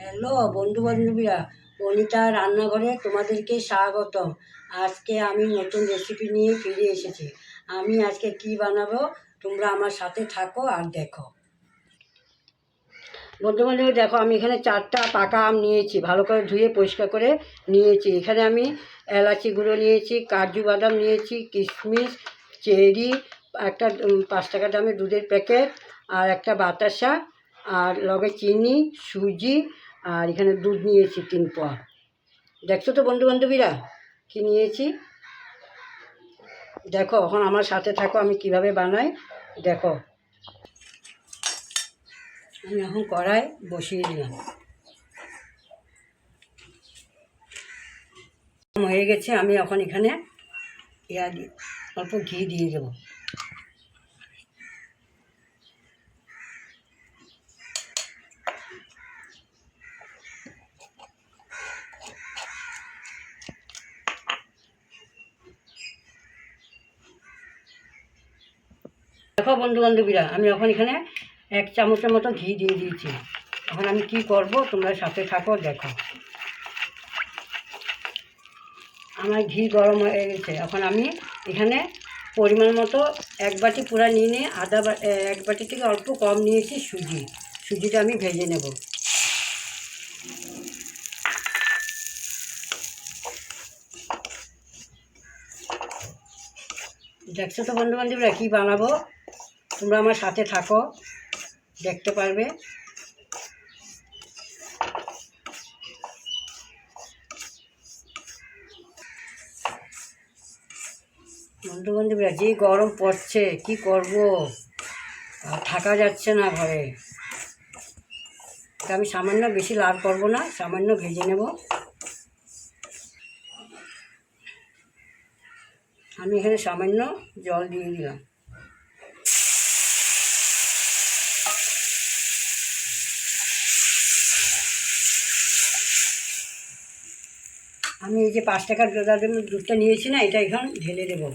Hello বন্ধু বান্ধবীরা অনিতা রান্নাঘরে তোমাদেরকে স্বাগত আজকে আমি নতুন রেসিপি নিয়ে ফিরে এসেছি। আমি আজকে কি বানাবো? তোমরা আমার সাথে থাকো আর দেখো। বন্ধু বান্ধবী দেখো, আমি এখানে চারটা পাকা আম নিয়েছি। ভালো করে ধুয়ে পরিষ্কার করে নিয়েছি। এখানে আমি এলাচি গুঁড়ো নিয়েছি, কাজু বাদাম নিয়েছি, কিশমিশ, চেরি, একটা পাঁচ টাকা দামের দুধের প্যাকেট, আর একটা বাতাসা, আর লগে চিনি, সুজি আর এখানে দুধ নিয়েছি তিন পোয়া। দেখছ তো বন্ধু বান্ধবীরা কী নিয়েছি? দেখো, এখন আমার সাথে থাকো, আমি কীভাবে বানাই, দেখো। আমি এখন কড়াই বসিয়ে দিলাম। হয়ে গেছে, আমি এখন এখানে অল্প ঘি দিয়ে দেবো। দেখো বন্ধু বান্ধবীরা আমি এখন এখানে এক চামচের মতো ঘি দিয়ে দিয়েছি। এখন আমি কি করব, তোমরা সাথে থাকো, দেখো। আমার ঘি গরম হয়ে গেছে। এখন আমি এখানে পরিমাণ মতো এক বাটি পুরা নিয়ে নিয়ে বা- এক বাটি থেকে অল্প কম নিয়েছি সুজি। সুজিটা আমি ভেজে নেব। দেখছ তো বন্ধু বান্ধবীরা কী বানাবো? তোমরা আমার সাথে থাকো, দেখতে পারবে। বন্ধু বান্ধবীরা, যে গরম পড়ছে, কি করব? থাকা যাচ্ছে না ঘরে। আমি সামান্য বেশি লাল করব না, সামান্য ভেজে নেব। আমি এখানে সামান্য জল দিয়ে দিলাম। আমি এই যে পাঁচ টাকার দাদাদের দুধটা নিয়েছি না, এটা এখন ঢেলে দেবো।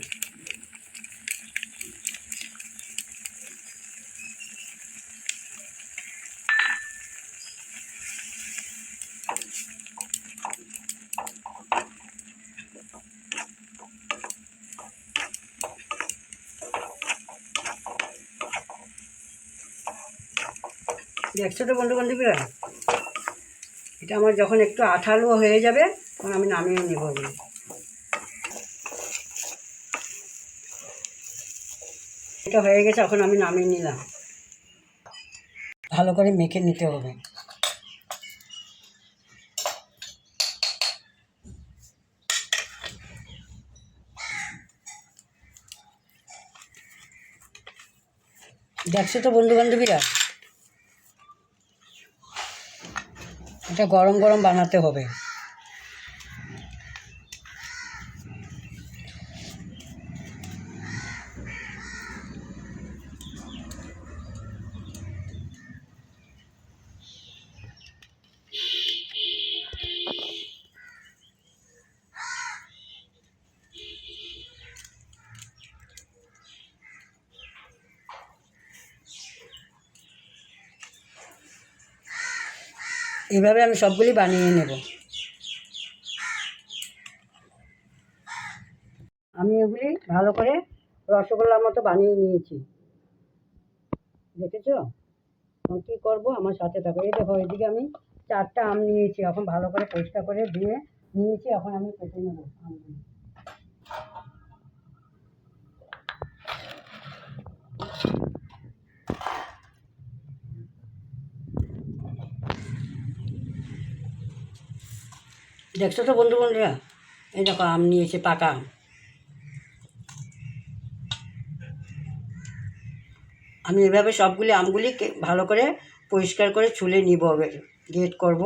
দেখছ তো বন্ধু বান্ধবীরা এটা আমার যখন একটু আঠালো হয়ে যাবে তখন আমি নামিয়ে নেব এটা হয়ে গেছে, এখন আমি নামিয়ে নিলাম। ভালো করে মেখে নিতে হবে। দেখছ তো বন্ধু বান্ধবীরা এটা গরম গরম বানাতে হবে। এইভাবে আমি সবগুলি বানিয়ে নেব। আমি এগুলি ভালো করে রসগোল্লার মতো বানিয়ে নিয়েছি। দেখেছ? কী করব? আমার সাথে থাকো। এই দেখো, এদিকে আমি চারটা আম নিয়েছি। এখন ভালো করে পরিষ্কার করে দিয়ে নিয়েছি। এখন আমি কেটে নেব আমগুলি। দেখছ তো বন্ধু বন্ধুরা? এই দেখো, আম নিয়েছে পাকা আম। আমি এভাবে সবগুলি আমগুলি ভালো করে পরিষ্কার করে ছুলে নিব গেট করব।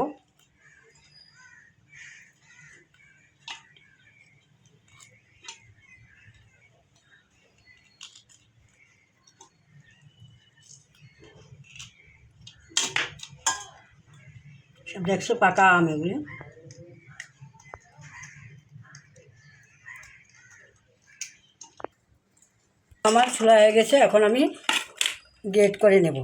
সব দেখছ পাকা আম এগুলি? আমার ছোলা হয়ে গেছে এখন আমি গ্রেট করে নেব।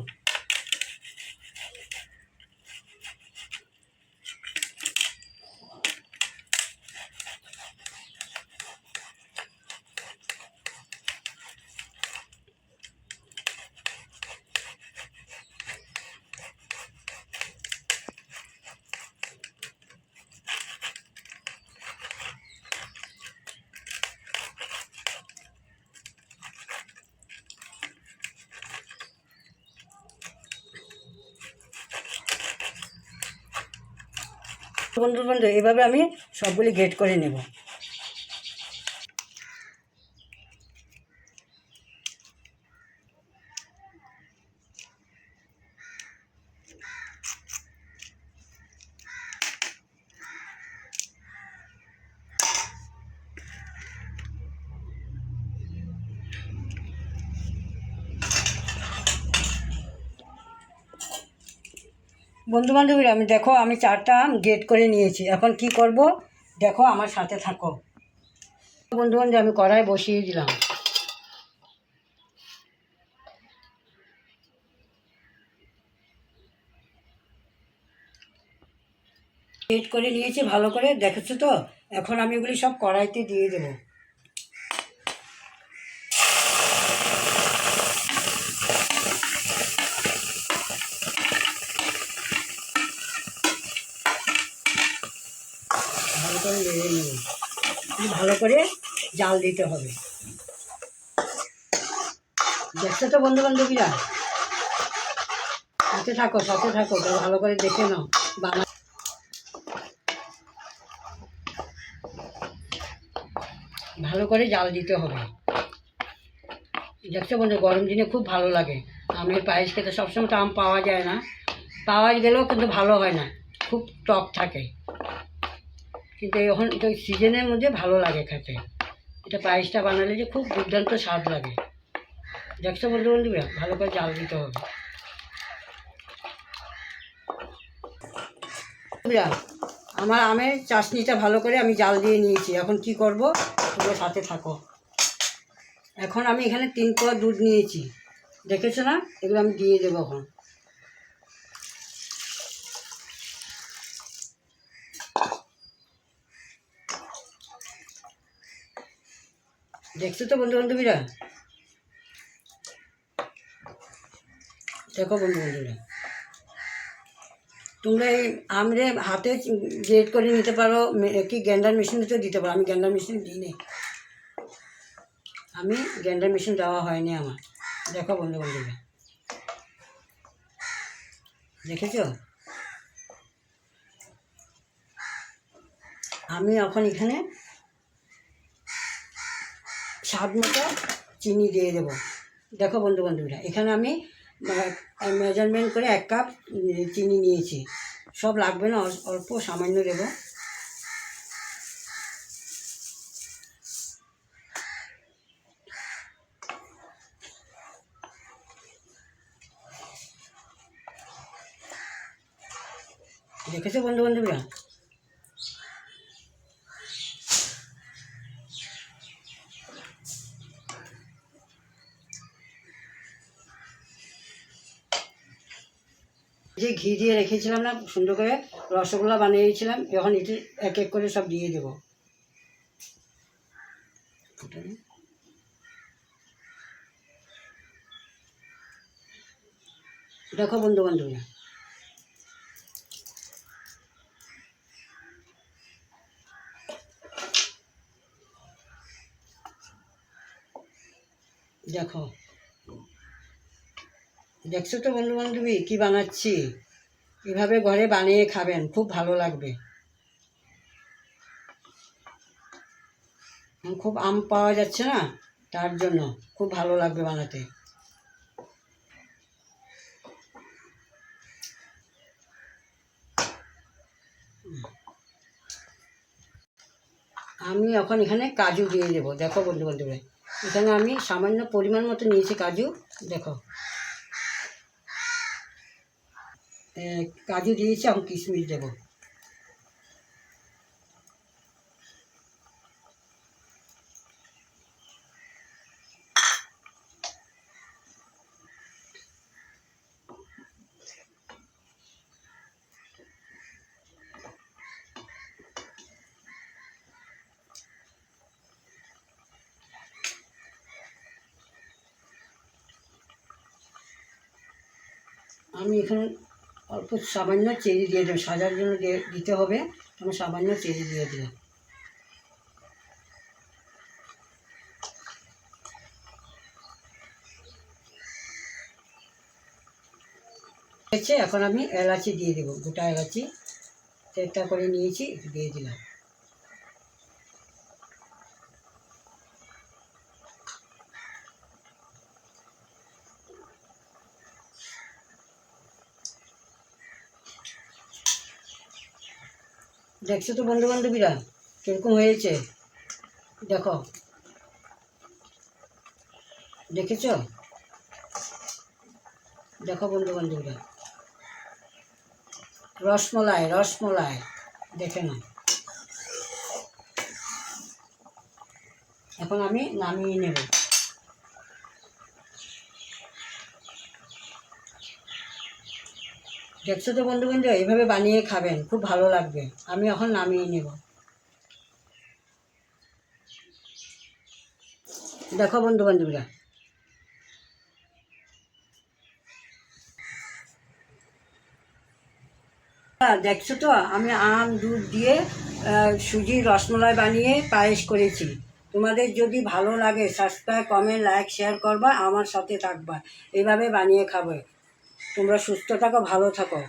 বন্ধু বন্ধু এইভাবে আমি সবগুলি গেট করে নেব। বন্ধু বান্ধবীরা আমি দেখো, আমি চারটা গেট করে নিয়েছি। এখন কি করব? দেখো, আমার সাথে থাকো। বন্ধু বান্ধব আমি কড়াই বসিয়ে দিলাম। গেট করে নিয়েছি, ভালো করে। দেখেছ তো? এখন আমি এগুলি সব কড়াইতে দিয়ে দেবো ভালো করে নেড়ে নেব ভালো করে জাল দিতে হবে। দেখছ তো বন্ধু বান্ধবীরা সাথে থাকো সাথে থাকো ভালো করে দেখে নাও। বানা ভালো করে জাল দিতে হবে। দেখছ বন্ধু, গরম দিনে খুব ভালো লাগে। আমের পায়েস খেতে সবসময় তো আম পাওয়া যায় না। পাওয়া গেলেও কিন্তু ভালো হয় না। খুব টক থাকে। কিন্তু এখন তো সিজনের মধ্যে ভালো লাগে খেতে। এটা পায়েসটা বানালে যে খুব দুর্দান্ত স্বাদ লাগে। দেখছ বন্ধু বন্ধুরা? ভালো করে জাল দিতে হবে। আমার আমের চাশনিটা ভালো করে আমি জাল দিয়ে নিয়েছি। এখন কি করব? তোমরা সাথে থাকো। এখন আমি এখানে তিন কোয়া দুধ নিয়েছি। দেখেছ না? এগুলো আমি দিয়ে দেবো এখন। দেখছ তো বন্ধু বান্ধবীরা দেখো বন্ধু বন্ধুরা তোমরা এই আমরে হাতে গ্রেড করে নিতে পারো কি গ্যান্ডার মেশিনেতেও দিতে পারো, আমি গ্যান্ডার মেশিন দিই নি। আমি গ্যান্ডার মেশিন দেওয়া হয়নি আমার। দেখো বন্ধু বন্ধুরা দেখেছ? আমি এখন এখানে স্বাদ মতো চিনি দিয়ে দেবো। দেখো বন্ধু বান্ধবীরা এখানে আমি মেজারমেন্ট করে এক কাপ চিনি নিয়েছি। সব লাগবে না অল- অল্প, সামান্য দেবো। দেখেছ বন্ধু বান্ধবীরা ঘি দিয়ে রেখেছিলাম না, সুন্দর করে রসগোল্লা বানিয়েছিলাম, এখন এটি এক এক করে সব দিয়ে দেবো। দেখো বন্ধু বান্ধবীরা দেখো। দেখছ তো বন্ধু বান্ধবী কী বানাচ্ছি? এভাবে ঘরে বানিয়ে খাবেন, খুব ভালো লাগবে। খুব আম পাওয়া যাচ্ছে না? তার জন্য খুব ভালো লাগবে বানাতে। আমি এখন এখানে কাজু দিয়ে দেবো দেখো বন্ধু বান্ধবী এখানে আমি সামান্য পরিমাণ মতো নিয়েছি কাজু। দেখো। কাজু দিয়েছি আমি কিশমিশ দেবো। আমি এখানে অল্প সামান্য চেরি দিয়ে দেবে। সাজার জন্য দিতে হবে। আমি সামান্য চেরি দিয়ে দিলাম এখন আমি এলাচি দিয়ে দেবো। গোটা এলাচি। তেলটা করে নিয়েছি দিয়ে দিলাম। দেখছ তো বন্ধু বান্ধবীরা কীরকম হয়েছে? দেখো। দেখেছ? দেখো বন্ধু বান্ধবীরা রসমলাই রসমলাই। দেখে না এখন আমি নামিয়ে নেব। দেখছ তো বন্ধু বন্ধু, এইভাবে বানিয়ে খাবেন, খুব ভালো লাগবে। আমি এখন নামিয়ে নেব। দেখো বন্ধু বান্ধবীরা। দেখছ তো, আমি আম, দুধ দিয়ে সুজির রসমলাই বানিয়ে পায়েস করেছি। তোমাদের যদি ভালো লাগে সাবস্ক্রাইব কমেন্ট লাইক শেয়ার করবা, আমার সাথে থাকবা। এইভাবে বানিয়ে খাবে। তোমরা সুস্থ থাকো ভালো থাকো।